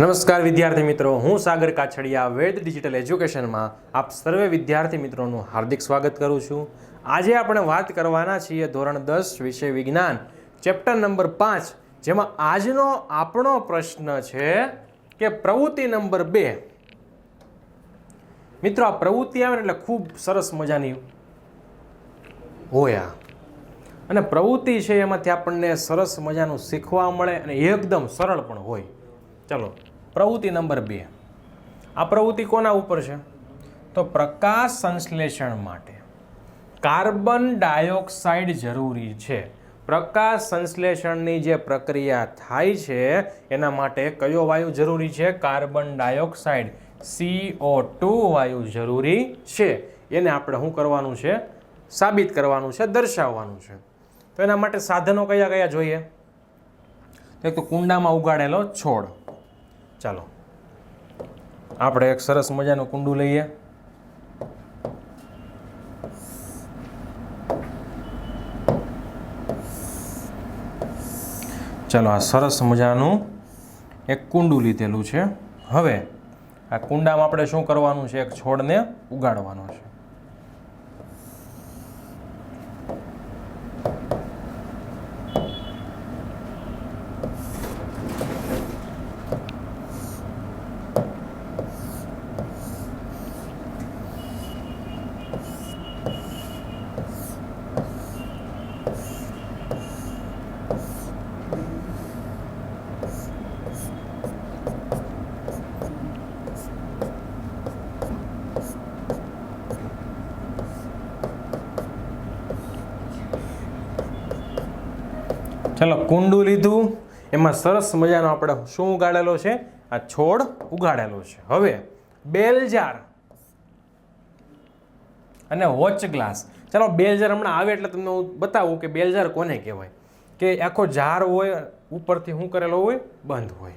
નમસ્કાર વિદ્યાર્થી મિત્રો, હું સાગર કાછડિયા, વેદ ડિજિટલ એજ્યુકેશનમાં આપ સર્વે વિદ્યાર્થી મિત્રોનું હાર્દિક સ્વાગત કરું છું. આજે આપણે વાત કરવાના છીએ ધોરણ દસ વિષય વિજ્ઞાન, ચેપ્ટર નંબર પાંચ, જેમાં આજનો આપણો પ્રશ્ન છે કે પ્રવૃત્તિ નંબર બે. મિત્રો, આ પ્રવૃત્તિ આવે એટલે ખૂબ સરસ મજાની હોય અને પ્રવૃત્તિ છે એમાંથી આપણને સરસ મજાનું શીખવા મળે અને એકદમ સરળ પણ હોય. ચલો. પ્રવૃત્તિ નંબર બે. આ પ્રવૃત્તિ કોના ઉપર છે? તો પ્રકાશ સંશ્લેષણ માટે. કાર્બન ડાયોક્સાઇડ જરૂરી છે. પ્રકાશ સંશ્લેષણની જે પ્રક્રિયા થાય છે, એના માટે કયો વાયુ જરૂરી છે? કાર્બન ડાયોક્સાઇડ સીઓ ટુ વાયુ જરૂરી છે. એને આપણે શું કરવાનું છે? સાબિત કરવાનું છે, દર્શાવવાનું છે. તો એના માટે સાધનો કયા કયા જોઈએ? એક તો કુંડામાં ઉગાડેલો છોડ. ચાલો. આપણે એક સરસ મજાનું કુંડું લઈએ. ચાલો, આ સરસ મજાનું એક કુંડું લીધેલું છે. હવે આ કુંડામાં આપણે શું કરવાનું છે? એક છોડને ઉગાડવાનો છે. ચાલો, કુંડું લીધું. એમાં સરસ મજાનો આપણે શું ઉગાડેલો છે? આ છોડ ઉગાડેલો છે. હવે, બેલજાર અને વોચ ગ્લાસ. ચાલો, બેલજાર હમણાં આવે એટલે તમને હું બતાવું કે બેલજાર કોને કહેવાય. કે આખો જાર હોય, ઉપરથી શું કરેલો હોય, બંધ હોય.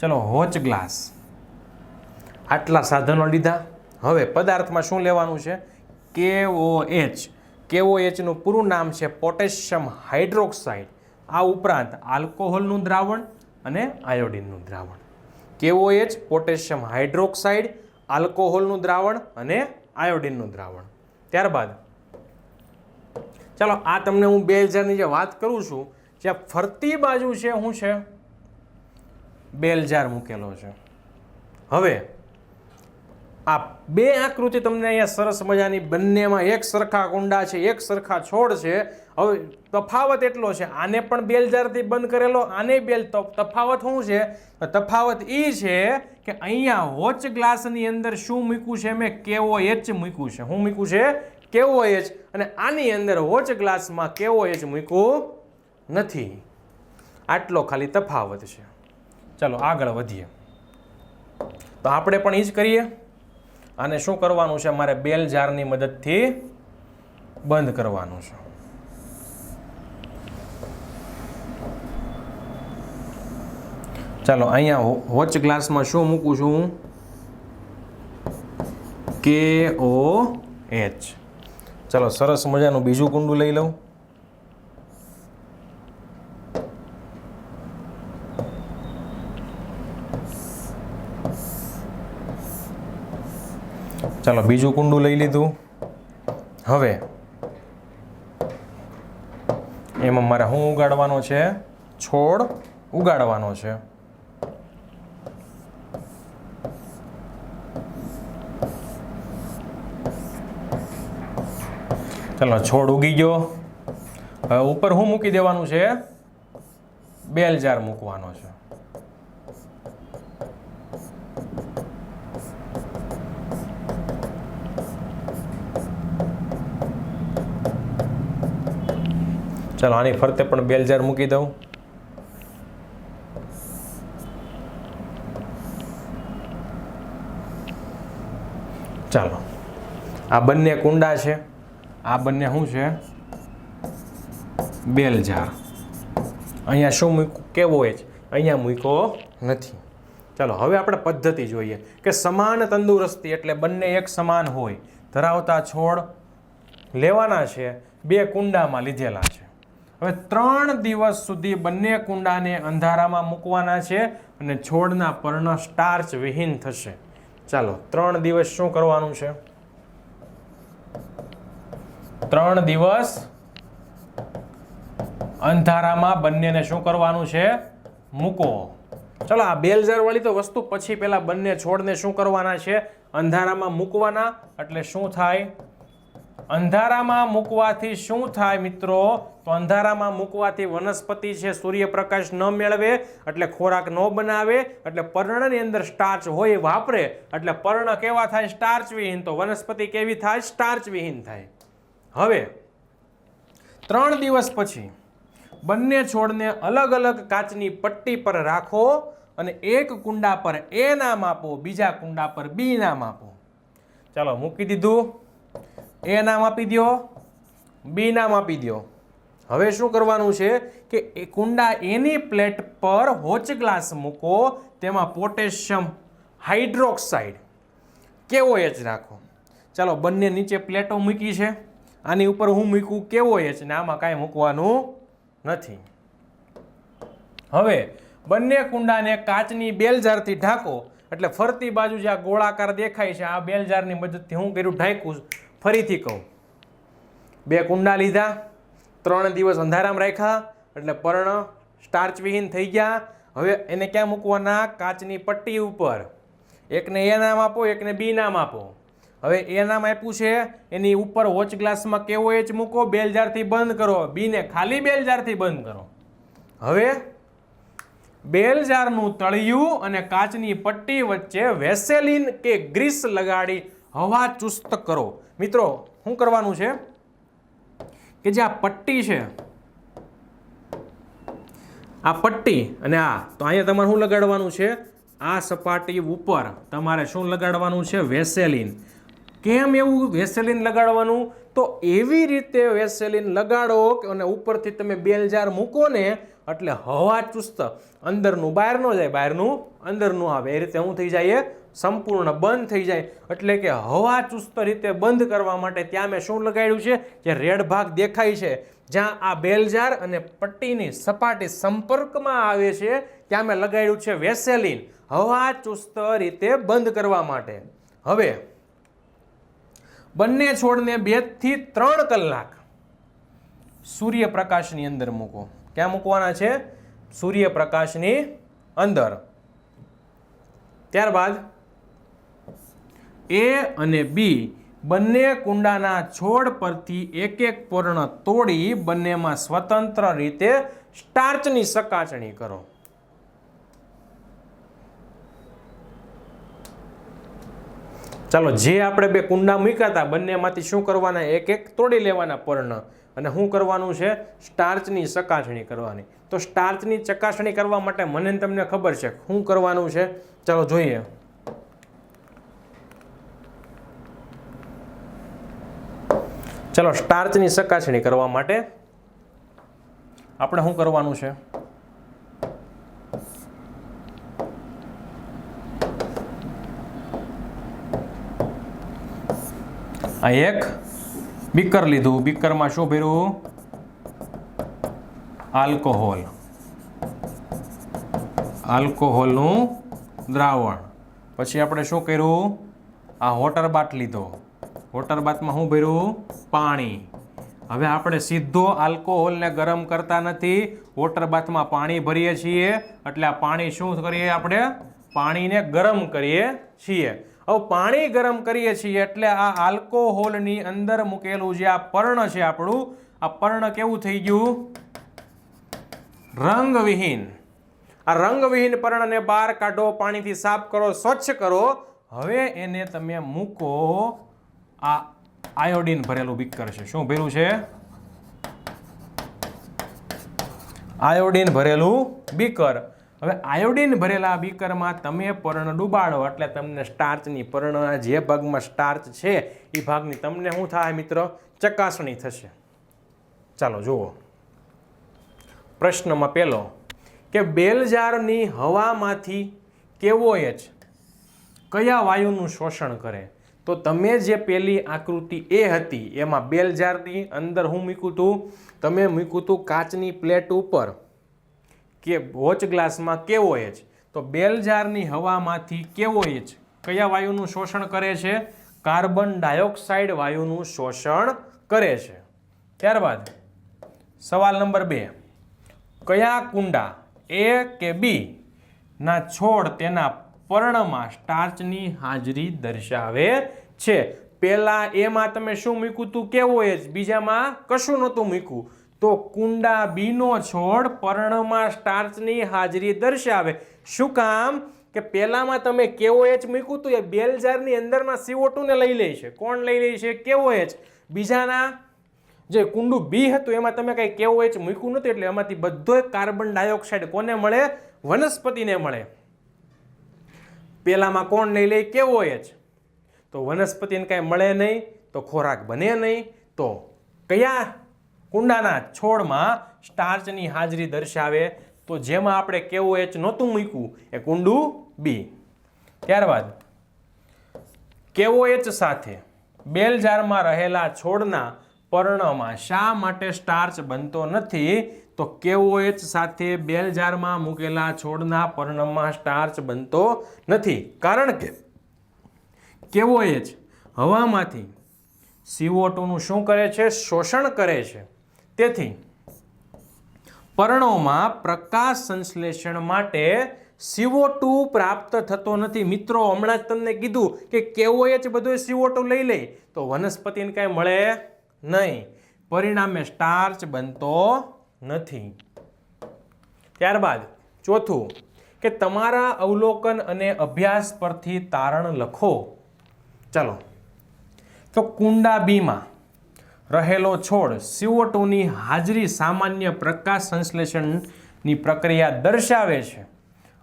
ચલો, હોચ ગ્લાસ. આટલા સાધનો લીધા. હવે પદાર્થમાં શું લેવાનું છે? કેઓ એચ કેઓ એચનું પૂરું નામ છે પોટેશિયમ હાઇડ્રોક્સાઇડ. આ ઉપરાંત આલ્કોહોલનું દ્રાવણ અને આયોડિનનું દ્રાવણ. કેવો એચ પોટેશિયમ હાઇડ્રોક્સાઇડ, આલ્કોહોલનું દ્રાવણ અને આયોડિનનું દ્રાવણ. ત્યારબાદ ચાલો, આ તમને હું બે હજારની જે વાત કરું છું જ્યાં ફરતી બાજુ છે શું છે? બેલજાર મૂકેલો છે. હવે, આ બે આકૃતિ તમને અહીંયા સરસ મજાની બંનેમાં એક સરખા કુંડા છે, એક સરખા છોડ છે. હવે, તફાવત એટલો છે, આને પણ બેલજારથી બંધ કરેલો, આને બેલ તફાવત શું છે? તફાવત એ છે કે અહીંયા વોચ ગ્લાસની અંદર શું મૂક્યું છે? મેં કેવો એચ મૂક્યું છે. શું મૂક્યું છે? કેવો એચ અને આની અંદર વોચ ગ્લાસમાં કેવો એચ મૂક્યું નથી. આટલો ખાલી તફાવત છે. ચાલો આગળ વધીએ. તો આપણે પણ એ જ કરીએ. આને શું કરવાનું છે? મારે બેલ જારની મદદથી બંધ કરવાનું છે. ચાલો અહીંયા વોચ ગ્લાસમાં શું મૂકું છું? કે ઓ એચ. ચાલો સરસ મજાનું બીજું કુંડું લઈ લઉં. ચાલો બીજું કુંડું લઈ લીધું. હવે એમાં મારે શું ઉગાડવાનો છે? છોડ ઉગાડવાનો છે. ચાલો, છોડ ઉગી ગયો. હવે ઉપર શું મૂકી દેવાનું છે? બેલ જાર મૂકવાનો છે. ચાલો, આની ફરતે પણ બેલજાર મૂકી દઉં. ચાલો, આ બંને કુંડા છે. આ બંને શું છે? બેલજાર અહીંયા શું મૂક્યું? કેવો જ અહીંયા મૂક્યો નથી. ચાલો, હવે આપણે પદ્ધતિ જોઈએ કે સમાન તંદુરસ્તી એટલે બંને એક સમાન હોય. ધરાવતા છોડ લેવાના છે, બે કુંડામાં લીધેલા છે. હવે ત્રણ દિવસ સુધી બંને કુંડાને અંધારામાં મૂકવાના છે અને છોડના પર્ણ સ્ટાર્ચ વિહીન થશે. ચાલો, ત્રણ દિવસ શું કરવાનું છે? ત્રણ દિવસ અંધારામાં બંનેને શું કરવાનું છે? મૂકો. ચલો, આ બેલઝર વાળી તો વસ્તુ પછી પેલા બંને છોડને શું કરવાના છે? અંધારામાં મૂકવાના. એટલે શું થાય? અંધારામાં મૂકવાથી શું થાય મિત્રો? તો અંધારામાં મૂકવાથી વનસ્પતિ છે, સૂર્યપ્રકાશ ન મેળવે, એટલે ખોરાક ન બનાવે, એટલે પર્ણની અંદર સ્ટાર્ચ હોય વાપરે, એટલે પર્ણ કેવા થાય? સ્ટાર્ચ વિહીન. તો વનસ્પતિ કેવી થાય? સ્ટાર્ચ વિહીન થાય. હવે, ત્રણ દિવસ પછી બંને છોડને અલગ અલગ કાચની પટ્ટી પર રાખો અને એક કુંડા પર એ નામ આપો, બીજા કુંડા પર બી નામ આપો. ચાલો, મૂકી દીધું. એ નામ આપી દો બી નામ આપી દો હવે શું કરવાનું છે કે એ કુંડા એની પ્લેટ પર હોચ ગ્લાસ મૂકો, તેમાં પોટેશિયમ હાઇડ્રોક્સાઇડ કેવો એચ રાખો. ચાલો, બંને નીચે પ્લેટો મૂકી છે. આની ઉપર હું મૂકું કેવો એચ ને આમાં કાંઈ મૂકવાનું નથી. હવે બંને કુંડાને કાચની બેલજારથી ઢાંકો, એટલે ફરતી બાજુ જે આ ગોળાકાર દેખાય છે, આ બેલજારની મદદથી હું કર્યું ઢાંકું ફરીથી કહું. બે કુંડા લીધા, ત્રણ દિવસ અંધારામાં રાખ્યા, એટલે પર્ણ સ્ટાર્ચ વિહીન થઈ ગયા. હવે એને ક્યાં મૂકવાના? કાચની પટ્ટી ઉપર. એકને એ નામ આપો, એકને બી નામ આપો. હવે એ નામ આપ્યું છે, એની ઉપર વોચ ગ્લાસમાં કેવો એચ મૂકો બેલજારથી બંધ કરો બીને ખાલી બેલજારથી બંધ કરો. હવે બેલજારનું તળિયું અને કાચની પટ્ટી વચ્ચે વેસેલિન કે ગ્રીસ લગાડી હવા ચુસ્ત કરો. મિત્રો, શું કરવાનું છે? કે જે આ પટ્ટી છે, આ પટ્ટી અને આ, તો અહીંયા તમારે શું લગાડવાનું છે? આ સપાટી ઉપર તમારે શું લગાડવાનું છે? વેસેલિન. કેમ એવું વેસેલિન લગાડવાનું? તો એવી રીતે વેસેલિન લગાડો અને ઉપરથી તમે બેલજાર મૂકો ને, એટલે હવા ચુસ્ત, અંદરનું બહાર ન જાય, બહારનું અંદરનું આવે. એ રીતે શું થઈ જાય સંપૂર્ણ બંધ થઈ જાય. એટલે કે હવા ચુસ્ત રીતે બંધ કરવા માટે ત્યાં મેં શું લગાડ્યું છે? જે રેડ ભાગ દેખાય છે, જ્યાં આ બેલજાર અને પટ્ટીની સપાટી સંપર્કમાં આવે છે, ત્યાં મેં લગાડ્યું છે વેસેલિન. હવા ચુસ્ત રીતે બંધ કરવા માટે. હવે બંને છોડને બેથી ત્રણ કલાક સૂર્યપ્રકાશની અંદર મૂકો. ક્યાં મૂકવાના છે? સૂર્યપ્રકાશની અંદર. ત્યારબાદ એ અને બી બંને કુંડાના છોડ પરથી એક એક પર્ણ તોડી બંનેમાં સ્વતંત્ર રીતે સ્ટાર્ચની ચકાસણી કરો. ચાલો, જે આપણે બે કુંડા મૂક્યા હતા, બંનેમાંથી શું કરવાના? એક એક તોડી લેવાના પર્ણ. અને શું કરવાનું છે, સ્ટાર્ચની ચકાસણી કરવાની. તો સ્ટાર્ચની ચકાસણી કરવા માટે મને તમને ખબર છે શું કરવાનું છે, ચાલો જોઈએ. ચાલો, સ્ટાર્ચની ચકાસણી કરવા માટે આપણે શું કરવાનું છે? આ એક બીકર લીધું. બીકરમાં શું ભર્યું? આલ્કોહોલ. આલ્કોહોલનું દ્રાવણ. પછી આપણે શું કર્યું? આ વોટર બાથ લીધો. વોટર બાથમાં શું ભર્યું? પાણી. હવે આપણે સીધો આલ્કોહોલને ગરમ કરતા નથી. વોટર બાથમાં પાણી ભરીએ છીએ. એટલે આ પાણી શું કરીએ આપણે? પાણીને ગરમ કરીએ છીએ. હવે પાણી ગરમ કરીએ છીએ એટલે આ આલ્કોહોલની અંદર મૂકેલું જે આ પર્ણ છે આપણું, આ પર્ણ કેવું થઈ ગયું? રંગવિહીન. આ રંગવિહીન પર્ણને બહાર કાઢો, પાણીથી સાફ કરો, સ્વચ્છ કરો. હવે એને તમે મૂકો, આ આયોડિન ભરેલું બીકર છે. શું ભરેલું છે? આયોડિન ભરેલું બીકર. હવે આયોડિન ભરેલા બીકરમાં તમે પર્ણ ડુબાડો એટલે તમને સ્ટાર્ચની પર્ણના જે ભાગમાં સ્ટાર્ચ છે એ ભાગની તમને શું થાય મિત્રો? ચકાસણી થશે. ચાલો જુઓ. પ્રશ્નમાં પહેલો કે બેલજારની હવામાંથી કેવો એચ કયા વાયુનું શોષણ કરે? તો તમે જે પેલી આકૃતિ એ હતી, એમાં બેલજારની અંદર હું મૂક્યું હતું તમે મૂક્યું હતું કાચની પ્લેટ ઉપર. કે વોચ ગ્લાસમાં કેવો એચ તો બેલજારની હવામાંથી કેવો એચ કયા વાયુનું શોષણ કરે છે? કાર્બન ડાયોક્સાઇડ વાયુનું શોષણ કરે છે. ત્યારબાદ સવાલ નંબર બે. કયા કુંડા એ કે બી ના છોડ તેના પર્ણમાં સ્ટાર્ચની હાજરી દર્શાવે છે? પહેલાં એમાં તમે શું મૂક્યું તું? કેવો એ જ બીજામાં કશું નહોતું મૂક્યું. તો કુંડા બીનો છોડ પર્ણમાં સ્ટાર્ચની હાજરી દર્શાવે. શું કામ? કે પહેલામાં તમે કેવો એચ મૂક્યું હતું એ બેલજારની અંદરના સીઓ ને લઈ લે છે. કોણ લઈ લે છે? કેવો એચ? બીજાના જે કુંડું બી હતું એમાં તમે કંઈ કેવો એચ મૂક્યું નહોતું એટલે એમાંથી બધો કાર્બન ડાયોક્સાઇડ કોને મળે? વનસ્પતિને મળે. પહેલામાં કોણ લઈ લે? કેવો એચ? તો વનસ્પતિને કાંઈ મળે નહીં, તો ખોરાક બને નહીં, તો કયા કુંડાના છોડમાં સ્ટાર્ચની હાજરી દર્શાવે. તો જેમાં આપણે કેવો એચ નહોતું મૂક્યું એ કુંડું બી ત્યારબાદ કેવો એચ સાથે બેલ જારમાં રહેલા છોડના પર્ણમાં શા માટે સ્ટાર્ચ બનતો નથી? તો કેવો એચ સાથે બેલ જારમાં મૂકેલા છોડના પર્ણમાં સ્ટાર્ચ બનતો નથી? કારણ કે કેવો એચ હવામાંથી CO2 નું શું કરે છે? શોષણ કરે છે. તેથી પર્ણોમાં પ્રકાશ સંશ્લેષણ માટે CO2 પ્રાપ્ત થતો નથી. મિત્રો, હમણાં જ તમને કીધું કે કેવો એચ બધો CO2 લઈ લે. તો વનસ્પતિને કાંઈ મળે નહીં. પરિણામે સ્ટાર્ચ બનતો નથી. ત્યારબાદ, ચોથું, કે તમારા અવલોકન અને અભ્યાસ પરથી તારણ લખો. ચાલો. તો કુંડા બીમાં રહેલો છોડ CO2 ની હાજરી સામાન્ય પ્રકાશ સંશ્લેષણની પ્રક્રિયા દર્શાવે છે.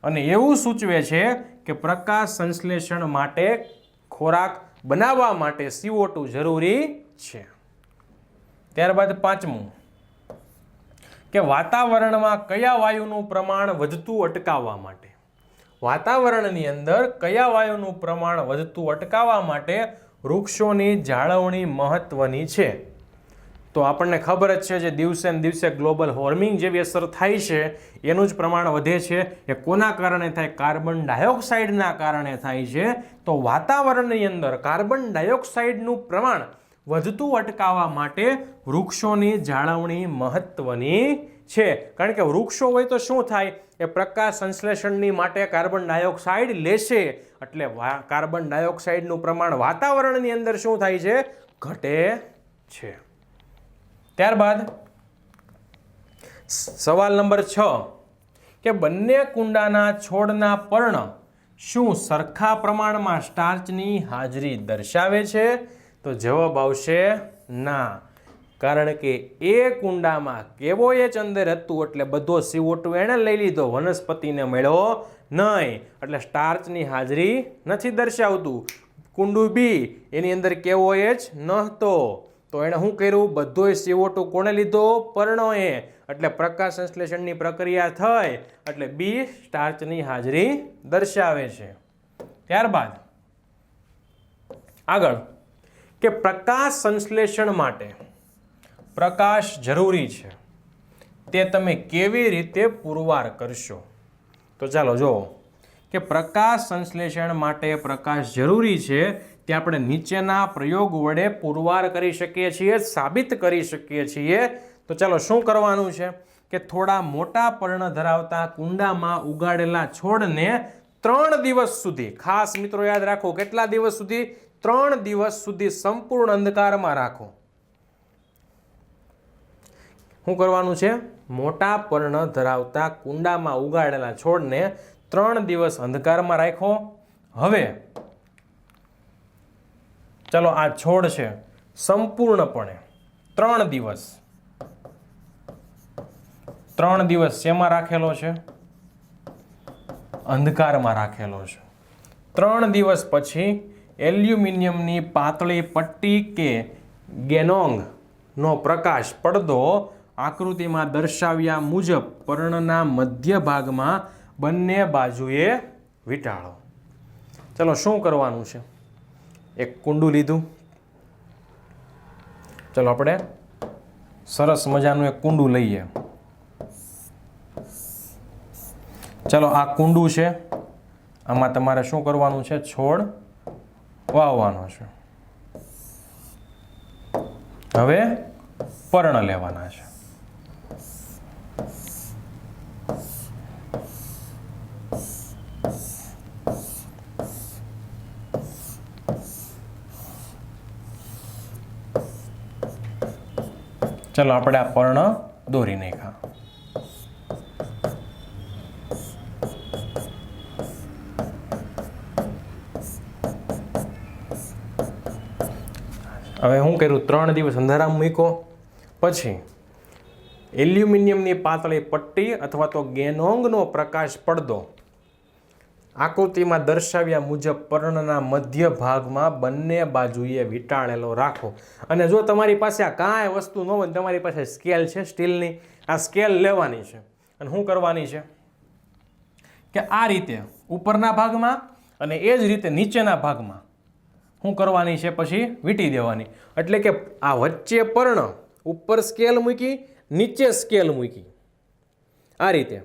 અને એવું સૂચવે છે કે પ્રકાશ સંશ્લેષણ માટે ખોરાક બનાવવા માટે CO2 જરૂરી છે. ત્યારબાદ પાંચમું, કે વાતાવરણમાં કયા વાયુનું પ્રમાણ વધતું અટકાવવા માટે? વાતાવરણની અંદર કયા વાયુનું પ્રમાણ વધતું અટકાવવા માટે વૃક્ષોની જાળવણી મહત્વની છે? તો આપણને ખબર જ છે જે દિવસે ને દિવસે ગ્લોબલ વોર્મિંગ જેવી અસર થાય છે, એનું જ પ્રમાણ વધે છે. એ કોના કારણે થાય? કાર્બન ડાયોક્સાઇડના કારણે થાય છે. તો વાતાવરણની અંદર કાર્બન ડાયોક્સાઇડનું પ્રમાણ વધતું અટકાવવા માટે વૃક્ષોની જાળવણી મહત્વની છે. કારણ કે વૃક્ષો હોય તો શું થાય? એ પ્રકાશ સંશ્લેષણની માટે કાર્બન ડાયોક્સાઇડ લેશે. એટલે કાર્બન ડાયોક્સાઇડનું પ્રમાણ વાતાવરણની અંદર શું થાય છે? ઘટે છે. ત્યારબાદ સવાલ નંબર છ, કે બંને કુંડાના છોડના પર્ણ શું સરખા પ્રમાણમાં સ્ટાર્ચની હાજરી દર્શાવે છે? તો જવાબ આવશે ના. કારણ કે એ કુંડામાં કેવો એચ અંદર હતું એટલે બધો CO2 એણે લઈ લીધો, વનસ્પતિને મળ્યો નહીં. એટલે સ્ટાર્ચની હાજરી નથી દર્શાવતું. કુંડું બી એની અંદર કેવો એચ નહોતો. તો એણે શું કર્યું? બધોય CO2 કોણે લીધો? પર્ણોએ. એટલે પ્રકાશ સંશ્લેષણની પ્રક્રિયા થઈ. એટલે બી સ્ટાર્ચની હાજરી દર્શાવે છે. ત્યારબાદ આગળ કે પ્રકાશ સંશ્લેષણ માટે પ્રકાશ જરૂરી છે. તે તમે કેવી રીતે પુરવાર કરશો? તો ચાલો જુઓ. કે પ્રકાશ સંશ્લેષણ માટે પ્રકાશ જરૂરી છે તે આપણે નીચેના પ્રયોગ વડે પુરવાર કરી શકીએ છીએ, સાબિત કરી શકીએ છીએ. તો ચાલો, શું કરવાનું છે? કે થોડા મોટા પર્ણ ધરાવતા કુંડામાં ઉગાડેલા છોડને ત્રણ દિવસ સુધી, ખાસ મિત્રો યાદ રાખો, કેટલા દિવસ સુધી? ત્રણ દિવસ સુધી સંપૂર્ણ અંધકારમાં રાખો. શું કરવાનું છે? મોટા પર્ણ ધરાવતા કુંડામાં ઉગાડેલા છોડને ત્રણ દિવસ અંધકારમાં રાખો. હવે ચલો આ છોડ છે સંપૂર્ણપણે ત્રણ દિવસ. ત્રણ દિવસ શેમાં રાખેલો છે? અંધકારમાં રાખેલો છે. ત્રણ દિવસ પછી એલ્યુમિનિયમની પાતળી પટ્ટી કે ગેનોંગનો પ્રકાશ પડદો આકૃતિમાં દર્શાવ્યા મુજબ પર્ણના મધ્ય ભાગમાં બંને બાજુએ વીંટાળો. ચલો શું કરવાનું છે? એક કુંડું લીધું. ચલો આપણે સરસ મજાનું એક કુંડું લઈએ. ચલો, આ કુંડું છે. આમાં તમારે શું કરવાનું છે? છોડ વાવવાનો છે. હવે પર્ણ લેવાના છે. ચલો, આપણે આ પર્ણ દોરી નાખ્યા. હવે હું કર્યું? ત્રણ દિવસ અંધારામ મૂકો પછી, એલ્યુમિનિયમની પાતળી પટ્ટી અથવા તો ગેનોંગનો પ્રકાશ પડદો આકૃતિમાં દર્શાવ્યા મુજબ પર્ણના મધ્ય ભાગમાં બંને બાજુએ વીંટાળેલો રાખો. અને જો તમારી પાસે આ કાંઈ વસ્તુ ન હોય તમારી પાસે સ્કેલ છે, સ્ટીલની, આ સ્કેલ લેવાની છે. અને શું કરવાની છે? કે આ રીતે ઉપરના ભાગમાં અને એ જ રીતે નીચેના ભાગમાં શું કરવાની છે? પછી વીંટી દેવાની. એટલે કે આ વચ્ચે પર્ણ ઉપર સ્કેલ મૂકી, નીચે સ્કેલ મૂકી. આ રીતે.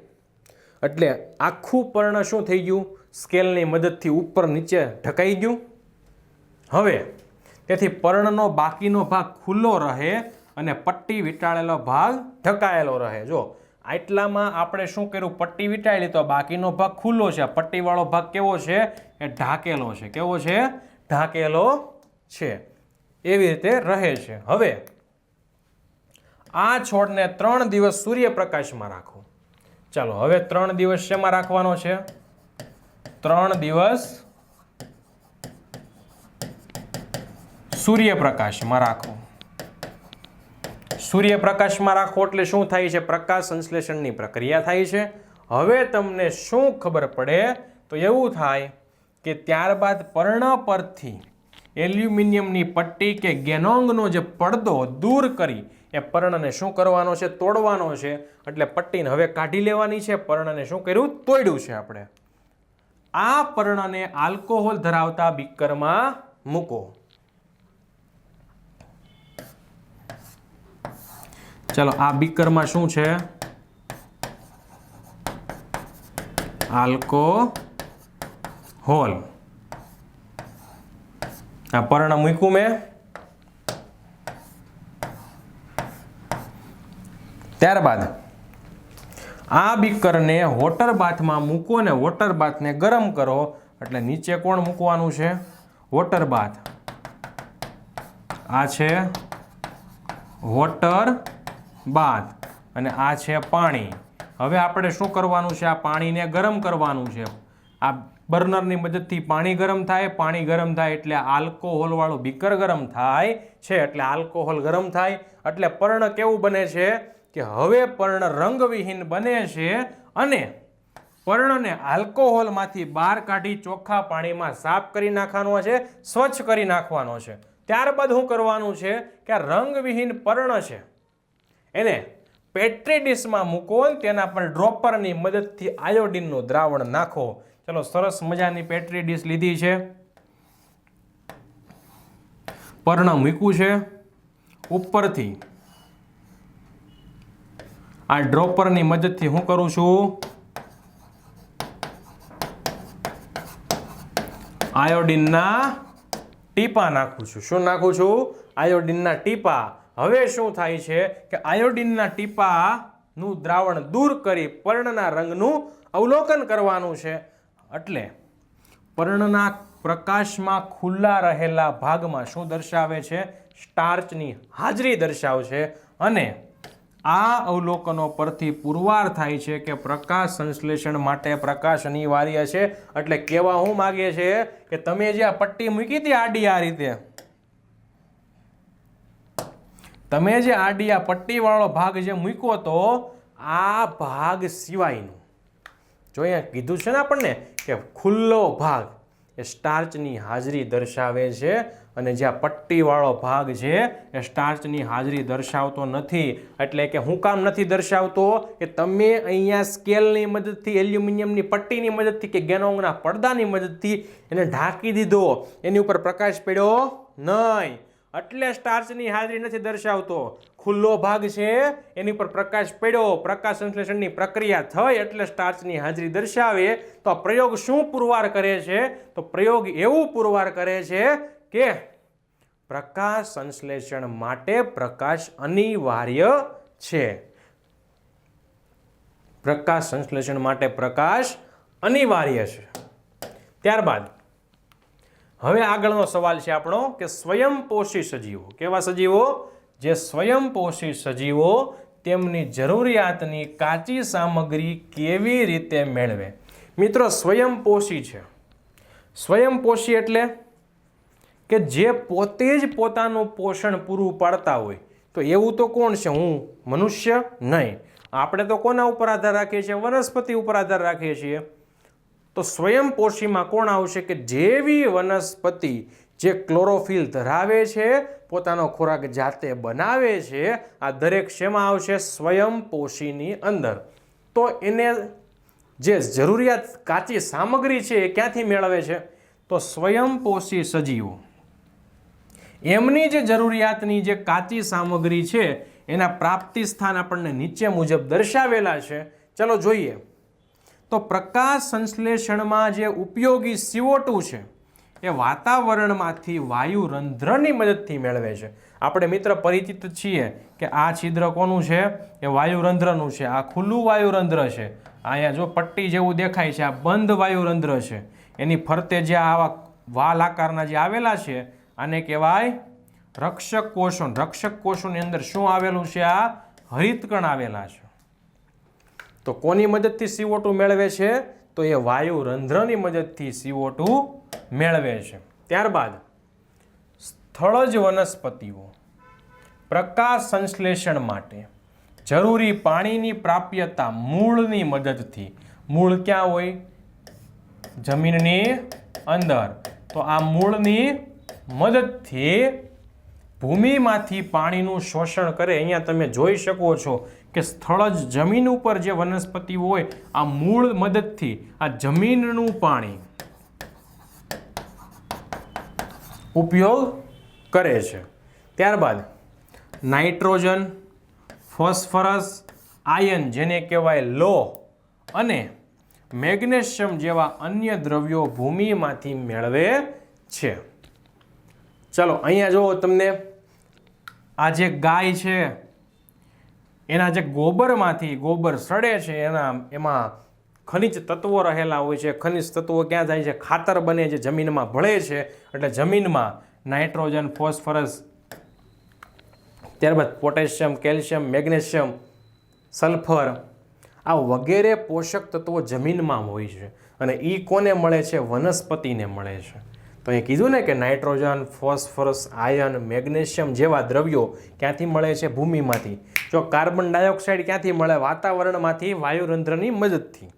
એટલે આખું પર્ણ શું થઈ ગયું? સ્કેલની મદદથી ઉપર નીચે ઢકાઈ ગયું. હવે તેથી પર્ણનો બાકીનો ભાગ ખુલ્લો રહે અને પટ્ટી વીંટાળેલો ભાગ ઢકાયેલો રહે. જો, આટલામાં આપણે શું કર્યું? પટ્ટી વીંટાળી, તો બાકીનો ભાગ ખુલ્લો છે. પટ્ટીવાળો ભાગ કેવો છે? એ ઢાકેલો છે. કેવો છે? ઢાકેલો છે. એવી રીતે રહે છે. હવે આ છોડને ત્રણ દિવસ સૂર્યપ્રકાશમાં રાખો. ચાલો, હવે ત્રણ દિવસ શેમાં રાખવાનો છે? ત્રણ દિવસ સૂર્યપ્રકાશમાં રાખો. સૂર્યપ્રકાશમાં રાખો એટલે શું થાય છે? પ્રકાશ સંશ્લેષણની પ્રક્રિયા થાય છે. હવે તમને શું ખબર પડે? તો એવું થાય કે ત્યારબાદ પર્ણ પરથી એલ્યુમિનિયમની પટ્ટી કે ગેનોંગનો જે પડદો દૂર કરી એ પર્ણને શું કરવાનો છે? તોડવાનો છે. એટલે પટ્ટીને હવે કાઢી લેવાની છે. પર્ણને શું કર્યું? તોડ્યું છે આપણે. આ પર્ણને આલ્કોહોલ ધરાવતા બીકરમાં મૂકો. ચલો, આ બીકરમાં શું છે? આલ્કોહોલ. આ પર્ણ મૂક્યું મેં. ત્યારબાદ આ બીકરને વોટર બાથમાં મૂકો ને વોટર બાથને ગરમ કરો. એટલે નીચે કોણ મૂકવાનું છે? Water bath. આ છે વોટર બાથ. અને આ છે પાણી. હવે આપણે શું કરવાનું છે? આ પાણીને ગરમ કરવાનું છે. આ બર્નરની મદદથી પાણી ગરમ થાય. પાણી ગરમ થાય એટલે આલ્કોહોલવાળું બીકર ગરમ થાય છે. એટલે આલ્કોહોલ ગરમ થાય. એટલે પર્ણ કેવું બને છે? કે હવે પર્ણ રંગવિહીન બને છે અને પર્ણને આલ્કોહોલમાંથી બહાર કાઢી ચોખ્ખા પાણીમાં સાફ કરી નાખવાનો છે, સ્વચ્છ કરી નાખવાનો છે. ત્યારબાદ શું કરવાનું છે કે આ રંગવિહીન પર્ણ છે, એને પેટ્રી ડીશમાં મૂકો તેના પર ડ્રોપરની મદદથી આયોડિનનું દ્રાવણ નાખો. ચલો, સરસ મજાની પેટ્રી લીધી છે. પર્ણ મૂક્યું છે. ઉપરથી આ ડ્રોપરની મદદથી હું કરું છું? આયોડિનના ટીપા નાખું છું. શું નાખું છું? આયોડિનના ટીપા. હવે શું થાય છે કે આયોડિનના ટીપાનું દ્રાવણ દૂર કરી પર્ણના રંગનું અવલોકન કરવાનું છે. એટલે પર્ણના પ્રકાશમાં ખુલ્લા રહેલા ભાગમાં શું દર્શાવે છે? સ્ટાર્ચની હાજરી દર્શાવશે અને આ અવલોકનો પરથી પુરવાર થાય છે કે પ્રકાશ સંશ્લેષણ માટે પ્રકાશ અનિવાર્ય છે. એટલે કહેવા હું માગે છે કે તમે જે આ પટ્ટી મૂકી હતી આડી આ રીતે, તમે જે આડી આ પટ્ટીવાળો ભાગ જે મૂક્યો તો આ ભાગ સિવાયનું. જો અહીંયા કીધું છે ને આપણને કે ખુલ્લો ભાગ એ સ્ટાર્ચની હાજરી દર્શાવે છે. અને જે આ પટ્ટીવાળો ભાગ છે, એ સ્ટાર્ચની હાજરી દર્શાવતો નથી. એટલે કે હું કામ નથી દર્શાવતો કે તમે અહીંયા સ્કેલની મદદથી, એલ્યુમિનિયમની પટ્ટીની મદદથી કે ગેનોંગના પડદાની મદદથી એને ઢાંકી દીધો. એની ઉપર પ્રકાશ પડ્યો નહીં. એટલે સ્ટાર્ચની હાજરી નથી દર્શાવતો. ખુલ્લો ભાગ છે, એની પર પ્રકાશ પડ્યો. પ્રકાશ સંશ્લેષણની પ્રક્રિયા થઈ એટલે સ્ટાર્ચની હાજરી દર્શાવે. તો પ્રયોગ શું પુરવાર કરે છે? તો પ્રયોગ એવું પુરવાર કરે છે કે પ્રકાશ સંશ્લેષણ માટે પ્રકાશ અનિવાર્ય છે. પ્રકાશ સંશ્લેષણ માટે પ્રકાશ અનિવાર્ય છે. ત્યારબાદ, હવે આગળનો સવાલ છે આપણો કે સ્વયંપોષી સજીવો, કેવા સજીવો? જે સ્વયંપોષી સજીવો તેમની જરૂરિયાતની કાચી સામગ્રી કેવી રીતે મેળવે? મિત્રો, સ્વયંપોષી છે. સ્વયંપોષી એટલે કે જે પોતે જ પોતાનું પોષણ પૂરું પાડતા હોય, તો એવું તો કોણ છે? હું મનુષ્ય નહીં. આપણે તો કોના ઉપર આધાર રાખીએ છીએ? વનસ્પતિ ઉપર આધાર રાખીએ છીએ. તો સ્વયંપોષીમાં કોણ આવશે? કે જેવી વનસ્પતિ જે ક્લોરોફિલ ધરાવે છે, પોતાનો ખોરાક જાતે બનાવે છે, આ દરેક શેમાં આવશે? સ્વયંપોષીની અંદર. તો એને જે જરૂરિયાત કાચી સામગ્રી છે એ ક્યાંથી મેળવે છે? તો સ્વયંપોષી સજીવો. એમની જે જરૂરિયાતની જે કાચી સામગ્રી છે, એના પ્રાપ્તિ સ્થાન આપણને નીચે મુજબ દર્શાવેલા છે. ચલો જોઈએ. તો પ્રકાશ સંશ્લેષણમાં જે ઉપયોગી CO2 છે, એ વાતાવરણમાંથી વાયુ રંધ્રની મદદથી મેળવે છે. આપણે મિત્ર પરિચિત છીએ કે આ છિદ્ર કોનું છે? એ વાયુરંધ્રનું છે. આ ખુલ્લું વાયુરંધ્ર છે. અહીંયા જો પટ્ટી જેવું દેખાય છે, આ બંધ વાયુરંધ્ર છે. એની ફરતે જે આવા વાલ આકારના જે આવેલા છે આને કહેવાય રક્ષક કોષો રક્ષક કોષોની અંદર શું આવેલું છે? આ હરિતકણ આવેલા છે. તો કોની મદદથી સીઓ મેળવે છે? તો એ વાયુ રંધ્રની મદદથી સીઓ મેળવે છે. ત્યારબાદ સ્થળજ વનસ્પતિઓ. પ્રકાશ સંશ્લેષણ માટે જરૂરી પાણીની પ્રાપ્યતા મૂળની મદદથી. મૂળ ક્યાં હોય? જમીનની અંદર. તો આ મૂળની મદદથી ભૂમિમાંથી પાણીનું શોષણ કરે. અહીંયા તમે જોઈ શકો છો કે સ્થળ જ જમીન ઉપર જે વનસ્પતિ હોય, આ મૂળ મદદથી, આ જમીનનું પાણી ઉપયોગ કરે છે. ત્યારબાદ નાઇટ્રોજન, ફોસ્ફરસ, આયન જેને કહેવાય લો અને મેગ્નેશિયમ જેવા અન્ય દ્રવ્યો ભૂમિમાંથી મેળવે છે. ચલો, અહીંયા જુઓ તમને. આ જે ગાય છે, એના જે ગોબરમાંથી ગોબર સડે છે, એના, એમાં ખનિજ તત્વો રહેલા હોય છે. ખનિજ તત્વો ક્યાં જાય છે? ખાતર બને છે જમીનમાં ભળે છે. એટલે જમીનમાં નાઇટ્રોજન, ફોસ્ફરસ, ત્યારબાદ પોટેશિયમ, કેલ્શિયમ, મેગ્નેશિયમ, સલ્ફર, આ વગેરે પોષક તત્વો જમીનમાં હોય છે. અને એ કોને મળે છે? વનસ્પતિને મળે છે. તો અહીં કીધું ને કે નાઇટ્રોજન, ફોસ્ફરસ, આયન, મેગ્નેશિયમ જેવા દ્રવ્યો ક્યાંથી મળે છે ભૂમિમાંથી? જો કાર્બન ડાયોક્સાઇડ ક્યાંથી મળે? વાતાવરણમાંથી, વાયુરંધ્રની મદદથી.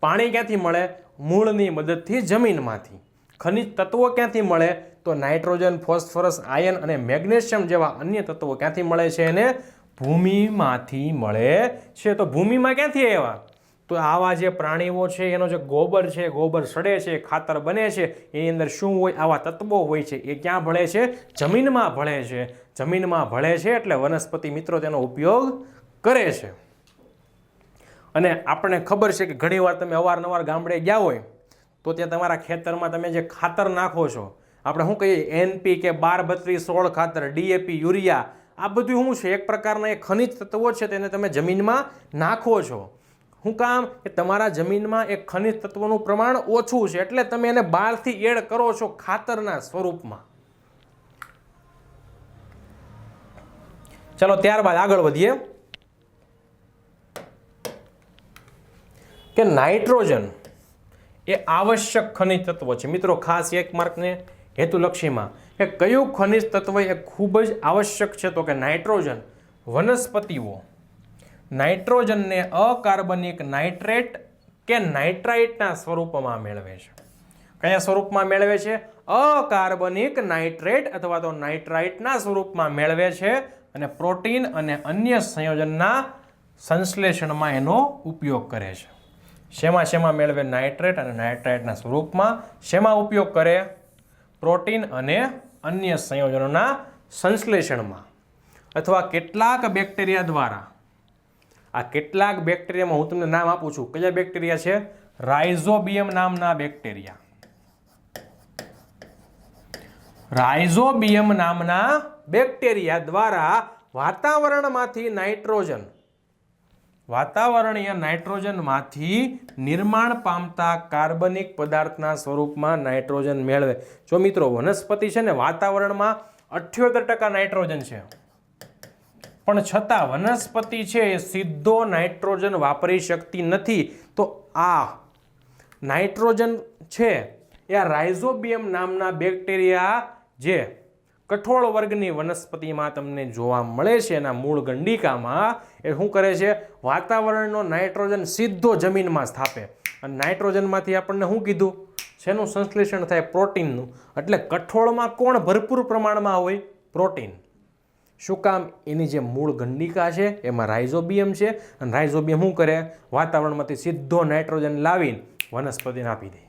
પાણી ક્યાંથી મળે? મૂળની મદદથી જમીનમાંથી. ખનિજ તત્વો ક્યાંથી મળે? તો નાઇટ્રોજન, ફોસ્ફરસ, આયન અને મેગ્નેશિયમ જેવા અન્ય તત્વો ક્યાંથી મળે છે? એને ભૂમિમાંથી મળે છે. તો ભૂમિમાં ક્યાંથી આવ્યા? તો આવા જે પ્રાણીઓ છે, એનો જે ગોબર છે, ગોબર સડે છે, ખાતર બને છે, એની અંદર શું હોય, આવા તત્વો હોય છે, એ ક્યાં ભળે છે? જમીનમાં ભળે છે. જમીનમાં ભળે છે એટલે વનસ્પતિ મિત્રો તેનો ઉપયોગ કરે છે. અને આપણને ખબર છે કે ઘણીવાર તમે અવારનવાર ગામડે ગયા હોય, તો ત્યાં તમારા ખેતરમાં તમે જે ખાતર નાખો છો, આપણે શું કહીએ એનપી કે બાર બત્રીસ સોળ ખાતર ડીએપી યુરિયા, આ બધું શું છે? એક પ્રકારના એ ખનિજ તત્વો છે, તેને તમે જમીનમાં નાખો છો. શું કામ? કે તમારા જમીનમાં એક ખનિજ તત્વોનું પ્રમાણ ઓછું છે, એટલે તમે એને બહારથી એડ કરો છો ખાતરના સ્વરૂપમાં. ચલો, ત્યારબાદ આગળ વધીએ. કે નાઇટ્રોજન એ આવશ્યક ખનિજ તત્વ છે. મિત્રો, ખાસ એક માર્કને હેતુલક્ષીમાં કે કયું ખનિજ તત્વ એ ખૂબ જ આવશ્યક છે? તો કે નાઇટ્રોજન વનસ્પતિઓ. નાઇટ્રોજનને અકાર્બનિક નાઇટ્રેટ કે નાઇટ્રાઇટના સ્વરૂપમાં મેળવે છે. કયા સ્વરૂપમાં મેળવે છે? અકાર્બનિક નાઇટ્રેટ અથવા તો નાઇટ્રાઇટના સ્વરૂપમાં મેળવે છે અને પ્રોટીન અને અન્ય સંયોજનના સંશ્લેષણમાં એનો ઉપયોગ કરે છે. શેમાં શેમાં મેળવે? નાઇટ્રેટ અને નાઇટ્રાઇટના સ્વરૂપમાં. શેમાં ઉપયોગ કરે? પ્રોટીન અને અન્ય સંયોજનોના સંશ્લેષણમાં. અથવા કેટલાક બેક્ટેરિયા દ્વારા. આ કેટલાક બેક્ટેરિયામાં હું તમને નામ આપું છું. કયા બેક્ટેરિયા છે? રાઇઝોબિયમ નામના બેક્ટેરિયા. રાઇઝોબિયમ નામના બેક્ટેરિયા દ્વારા વાતાવરણમાંથી નાઇટ્રોજન, વાતાવરણીય નાઇટ્રોજનમાંથી નિર્માણ પામતા કાર્બનિક પદાર્થના સ્વરૂપમાં નાઇટ્રોજન મેળવે. જો મિત્રો, વનસ્પતિ છે ને વાતાવરણમાં અઠ્યોતેર ટકા નાઇટ્રોજન છે. પણ છતાં વનસ્પતિ છે એ સીધો નાઇટ્રોજન વાપરી શકતી નથી. તો આ નાઇટ્રોજન છે એ આ રાઇઝોબિયમ નામના બેક્ટેરિયા જે કઠોળ વર્ગની વનસ્પતિમાં તમને જોવા મળે છે, એના મૂળ ગંડિકામાં, એ શું કરે છે? વાતાવરણનો નાઇટ્રોજન સીધો જમીનમાં સ્થાપે. અને નાઇટ્રોજનમાંથી આપણને શું કીધું? શેનું સંશ્લેષણ થાય? પ્રોટીનનું. એટલે કઠોળમાં કોણ ભરપૂર પ્રમાણમાં હોય? પ્રોટીન. શું કામ? એની જે મૂળ ગંડિકા છે, એમાં રાઇઝોબિયમ છે અને રાઇઝોબિયમ શું કરે? વાતાવરણમાંથી સીધો નાઇટ્રોજન લાવીને વનસ્પતિને આપી દે.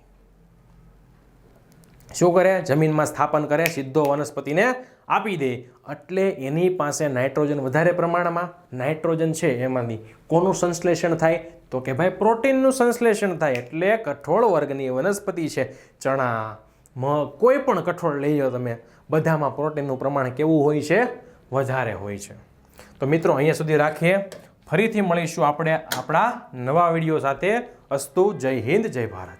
શું કરે? જમીનમાં સ્થાપન કરે, સીધો વનસ્પતિને આપી દે. એટલે એની પાસે નાઇટ્રોજન વધારે પ્રમાણમાં, નાઇટ્રોજન છે, એમાંથી કોનું સંશ્લેષણ થાય? તો કે ભાઈ પ્રોટીનનું સંશ્લેષણ થાય, એટલે કઠોળ વર્ગની વનસ્પતિ છે. ચણા, મગ, કોઈ પણ કઠોળ લઈ લો તમે. બધામાં પ્રોટીનનું પ્રમાણ કેવું હોય છે? વધારે હોય છે. તો મિત્રો, અહીંયા સુધી રાખીએ. ફરીથી મળીશું આપણે આપણા નવા વીડિયો સાથે. અસ્તુ, જય હિન્દ, જય ભારત.